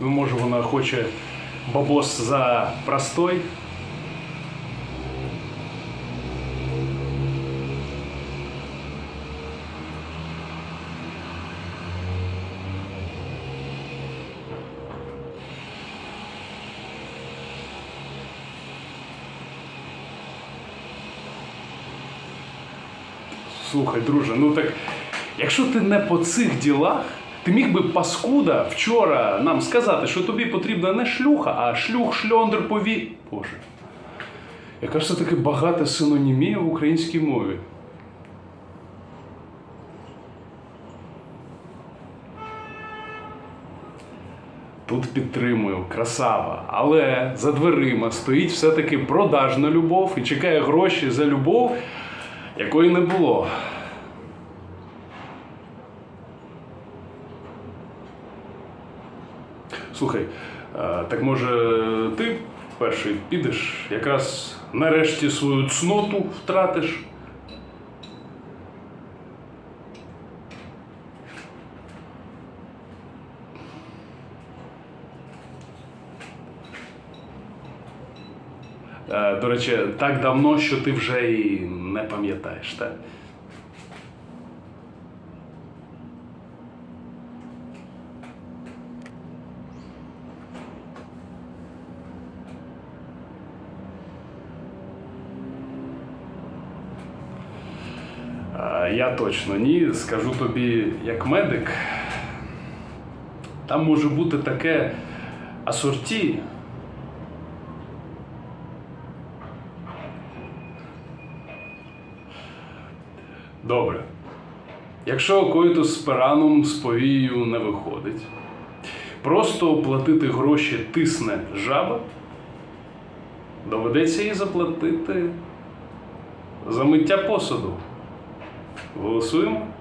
Ну, може, вона хоче бабос за простой. Слухай, друже, ну так якщо ти не по цих ділах, ти міг би паскуда вчора нам сказати, що тобі потрібна не шлюха, а шлюх, шльондр, пові. Боже. Яка ж все таки багата синонімія в українській мові. Тут підтримую, красава. Але за дверима стоїть все-таки продажна любов і чекає гроші за любов, якої не було. Слухай, так може ти перший підеш, якраз нарешті свою цноту втратиш. Е, До речі, так давно, що ти вже і не пам'ятаєш, так? Я точно ні. Скажу тобі, як медик, там може бути таке асорті. Добре. Якщо коїтус з пераном з повією не виходить, просто платити гроші тисне жаба, доведеться їй заплатити за миття посуду. Possuem